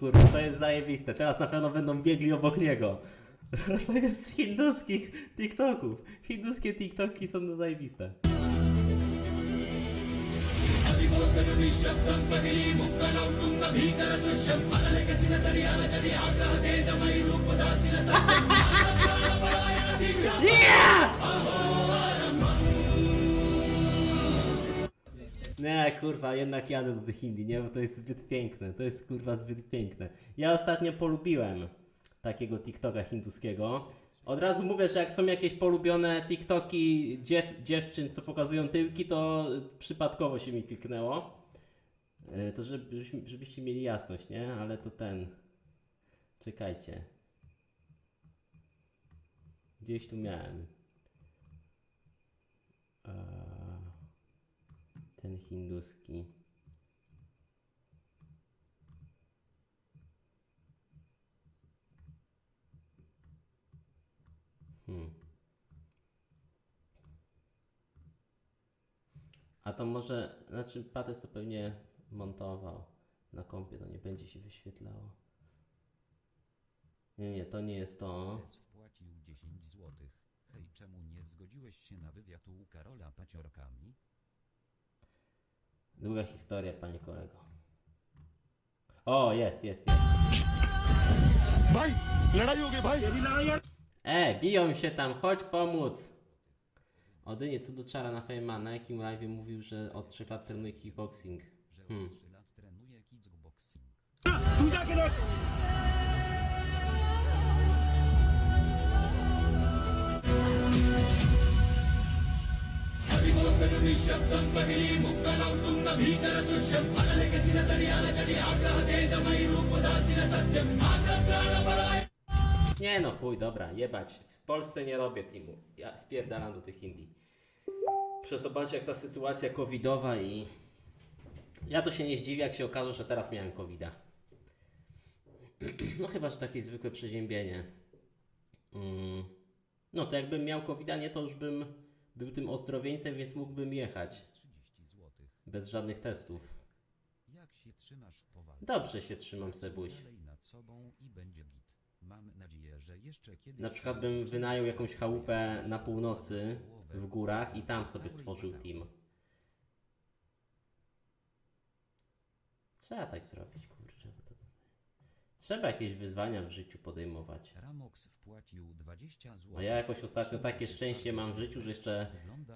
Kurwa, to jest zajebiste. Teraz na pewno będą biegli obok niego. To jest z hinduskich TikToków. Hinduskie TikToki są zajebiste. Nie, kurwa, jednak jadę do tych Indii, nie? Bo to jest zbyt piękne. To jest kurwa zbyt piękne. Ja ostatnio polubiłem takiego TikToka hinduskiego. Od razu mówię, że jak są jakieś polubione TikToki dziew dziewczyn, co pokazują tyłki, to przypadkowo się mi kliknęło. E, To żebyśmy, żebyście mieli jasność, nie? Ale to ten. Czekajcie. Gdzieś tu miałem. Eee, ten hinduski. Hmm. A to może, znaczy Pates to pewnie montował na kompie, to nie będzie się wyświetlało. Nie, nie, to nie jest to. Pies wpłacił 10 złotych. Hej, czemu nie zgodziłeś się na wywiad u Karola Paciorkami? Długa historia, panie kolego. O, jest, jest, jest. Baj! E, biją się tam, chodź pomóc! Odynie co do czara na Feynman na jakim live mówił, że od 3 lat trenuje kickboxing. Hmm. Że Hmm. od 3 lat trenuje kickboxing. Nie no, chuj, dobra, jebać. W Polsce nie robię teamu. Ja spierdalam do tych Indii. Proszę zobaczyć jak ta sytuacja covidowa i... Ja to się nie zdziwię, jak się okaże, że teraz miałem covida. No chyba, że takie zwykłe przeziębienie. Mm. No to jakbym miał covida, nie, to już bym był tym ozdrowieńcem, więc mógłbym jechać. 30 złotych. Bez żadnych testów. Jak się trzymasz po walce? Dobrze się trzymam, Sebuś. Dalej nad sobą i będzie git. Mam nadzieję, że jeszcze kiedyś... Na przykład bym wynajął jakąś chałupę na północy w górach i tam sobie stworzył team. Trzeba tak zrobić, kurczę. Trzeba jakieś wyzwania w życiu podejmować. Ramox wpłacił 20 złotych. A ja jakoś ostatnio takie szczęście mam w życiu, że jeszcze,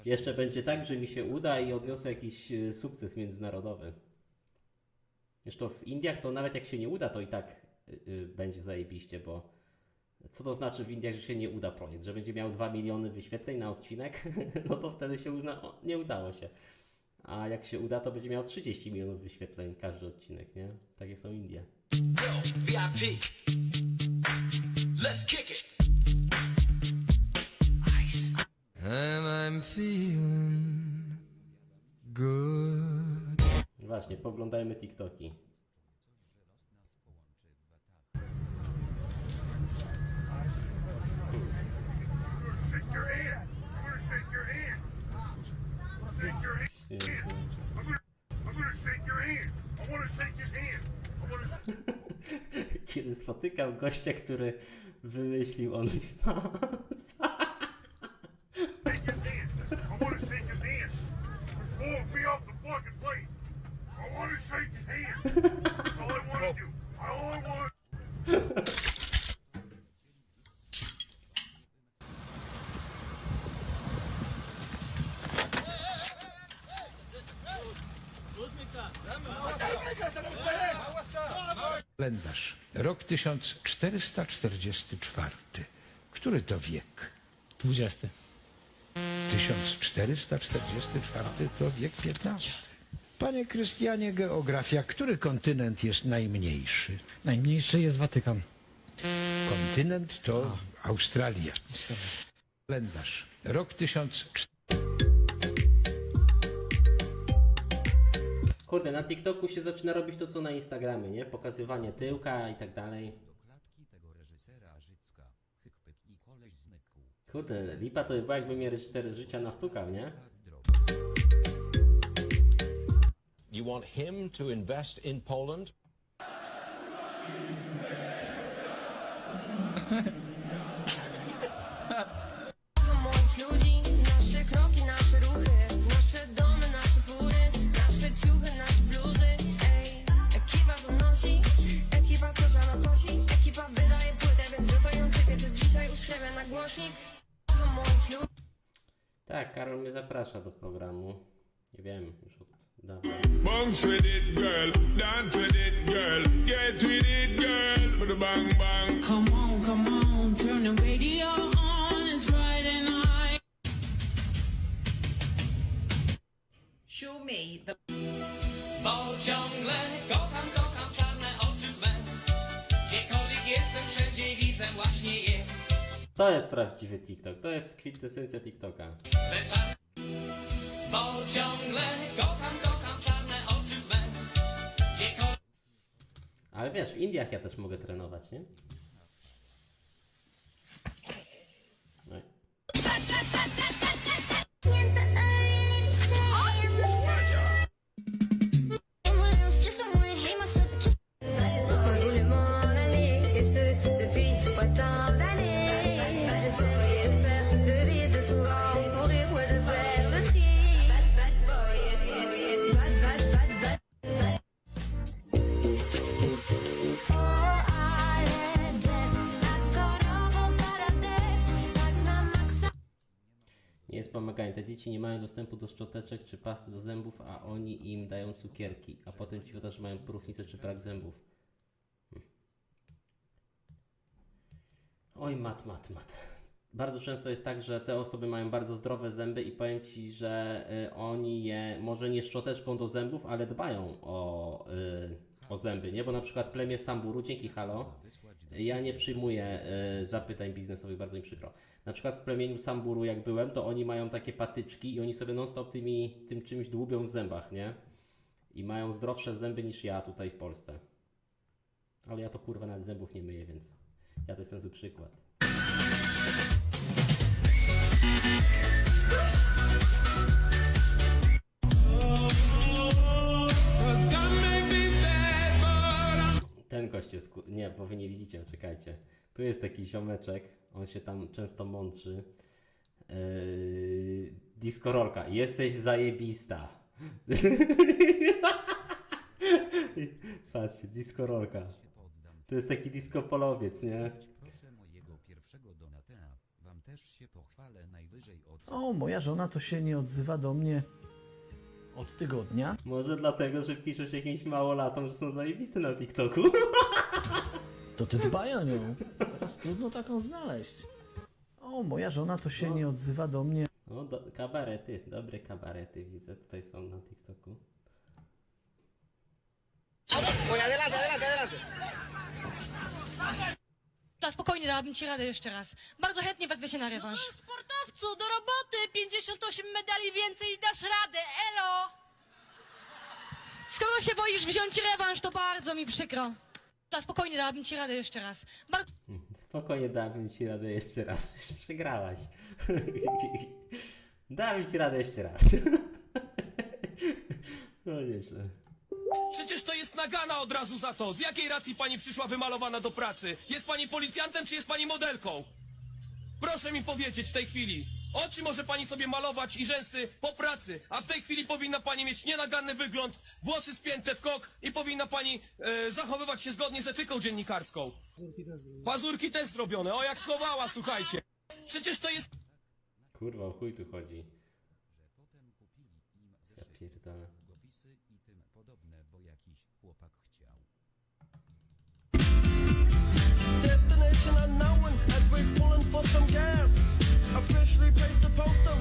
jeszcze będzie tak, że mi się uda i odniosę jakiś e, sukces międzynarodowy. Zresztą w Indiach to nawet jak się nie uda, to i tak y, y, będzie zajebiście, bo co to znaczy w Indiach, że się nie uda projekt? Że będzie miał 2 miliony wyświetleń na odcinek? No to wtedy się uzna, o, nie udało się. A jak się uda, to będzie miał 30 milionów wyświetleń każdy odcinek, nie? Takie są Indie. VIP. Let's kick it. Ice. And I'm feeling good. Właśnie, poglądajmy TikToki. nas połączy w watach. Shake your hand. I'm gonna shake your hand. Shake your hand. Świetnie. I'm gonna, I'm gonna shake your hand. I wanna shake his hand. I wanna Kiedy spotykam gościa, który wymyślił OnlyFans. shake his hand. I wanna shake his hand. Before me off the fucking plate. I wanna shake his hand. That's all I wanna do. All I want. Kalendarz. Rok 1444. Który to wiek? 20. 1444 to wiek XV. Panie Krystianie, geografia. Który kontynent jest najmniejszy? Najmniejszy jest Watykan. Kontynent to Australia. Kalendarz. Rok 1444. Kurde, na TikToku się zaczyna robić to co na Instagramie, nie? Pokazywanie tyłka i tak dalej. Do klatki tego reżysera Życka. Hykpyk i koleś zmykł. Kurde, lipa to by była jakby mnie reżyser życia nastukał, nie? Zdrowy. You want him to invest in Poland? Tak, Karol mnie zaprasza do programu. Nie wiem, już od dawna. Bounce with it, girl. Dance with it, girl. Get with it, girl. With a bang bang. Come on, come on, turn the radio on, it's Friday night. Show me the Bo ciągle To jest prawdziwy TikTok, to jest kwintesencja TikToka. Ale wiesz, w Indiach ja też mogę trenować, nie? Dzieci nie mają dostępu do szczoteczek czy pasty do zębów, a oni im dają cukierki, a potem ci wyda, że mają próchnicę czy brak zębów. Hm. Oj, mat, mat, mat. Bardzo często jest tak, że te osoby mają bardzo zdrowe zęby i powiem Ci, że y, oni je może nie szczoteczką do zębów, ale dbają o, y, o zęby, nie? Bo na przykład plemię Samburu, dzięki halo, ja nie przyjmuję y, zapytań biznesowych, bardzo mi przykro. Na przykład w plemieniu Samburu jak byłem, to oni mają takie patyczki i oni sobie non stop tymi, tym czymś dłubią w zębach, nie? I mają zdrowsze zęby niż ja tutaj w Polsce. Ale ja to kurwa nawet zębów nie myję, więc ja to jestem zły przykład. Ten gość jest. ku- Nie, bo wy nie widzicie, czekajcie. Tu jest taki ziomeczek, on się tam często mądrzy. Yy, diskorolka, jesteś zajebista. Patrzcie, diskorolka. się poddam. To jest taki diskopolowiec, nie? Proszę mojego pierwszego Donatea. Wam też się pochwalę najwyżej od... O, moja żona to się nie odzywa do mnie od tygodnia. Może dlatego, że piszesz jakimś małolatom, że są zajebiste na TikToku. To ty dbaj o nią. Teraz trudno taką znaleźć. O, moja żona to się nie odzywa do mnie. No, do, kabarety, dobre kabarety widzę, tutaj są na TikToku. To spokojnie, dałabym ci radę jeszcze raz. Bardzo chętnie wezmę się na rewanż. Sportowcu, do roboty! 58 medali więcej i dasz radę, elo! Skoro się boisz wziąć rewanż, to bardzo mi przykro. To spokojnie, dałabym ci radę jeszcze raz. Bardzo Spokojnie dałbym ci radę jeszcze raz. Już Przegrałaś. dałbym ci radę jeszcze raz. no nieźle. Jest nagana od razu za to. Z jakiej racji pani przyszła wymalowana do pracy? Jest pani policjantem, czy jest pani modelką? Proszę mi powiedzieć w tej chwili. Oczy może pani sobie malować i rzęsy po pracy, a w tej chwili powinna pani mieć nienaganny wygląd, włosy spięte w kok i powinna pani e, zachowywać się zgodnie z etyką dziennikarską. Pazurki też zrobione, o jak schowała, słuchajcie. Przecież to jest Kurwa, o chuj tu chodzi. Ja pierdolę. Destination unknown as we're pulling for some gas. Officially placed a poster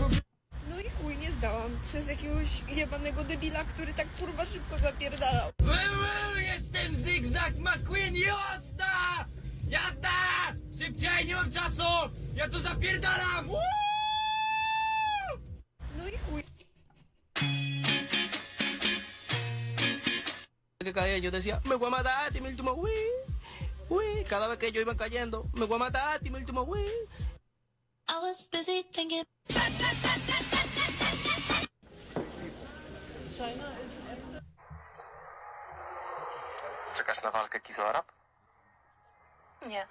No i chuj, nie zdałam. Przez jakiegoś jebanego debila, który tak kurwa szybko zapierdalał. Jestem Zigzag McQueen, jazda! Jazda! Szybciej, nie mam czasu! Ja tu zapierdalam! No i chuj. que caía yo decía, me voy a matar, uy, cada vez que yo iban cayendo, me voy a matar, y mi último, uy. I was busy thinking. Czekasz na walkę Kizo Arab? Nie.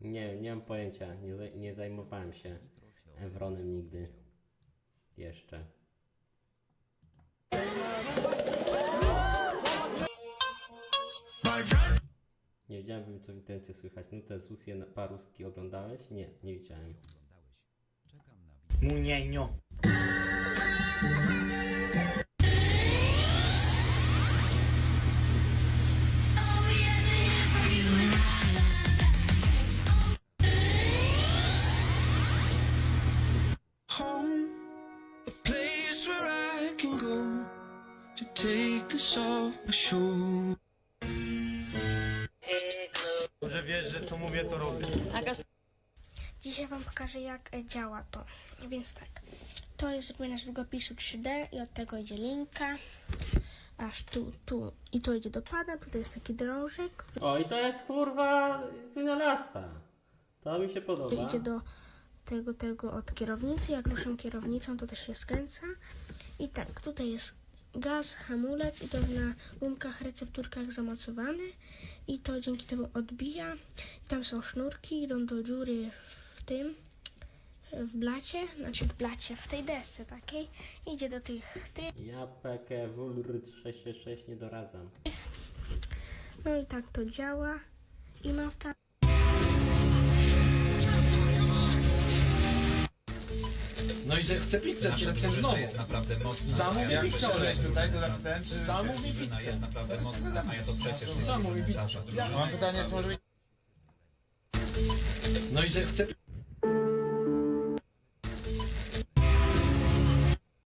Nie, nie mam pojęcia. Nie, zaj nie zajmowałem się Evronem nigdy. Jeszcze. Nie wiedziałem, co w internecie słychać. No te Susje na paruski oglądałeś? Nie, nie widziałem. Munienio. Że wiesz, że co mówię, to robię. Dzisiaj wam pokażę jak e, działa to. Więc tak, to jest z długopisu 3D i od tego idzie linka. Aż tu, tu i to idzie do pada, tutaj jest taki drążek, O, i to jest kurwa wynalazca. To mi się który podoba. idzie do tego, tego od kierownicy. Jak ruszam kierownicą, to też się skręca. I tak, tutaj jest gaz, hamulec i to na gumkach, recepturkach zamocowany. I to dzięki temu odbija. I tam są sznurki, idą do dziury w tym, w blacie, znaczy w blacie, w tej desce takiej. Idzie do tych, tych. Ja PK WLRD 666 nie doradzam. No i tak to działa. I ma w No i że chcę pizzę, ci napisałem znowu. jest naprawdę mocna. Zamów Ja pizzę. przeczytałeś tutaj, to napisałem, czy zamów mi Drużyna pizzę. jest naprawdę mocna, a ja to przecież nie Zamów mi drużyna pizzę. drużyna Mam jest pytanie, czy naprawdę- może być... No i że chcę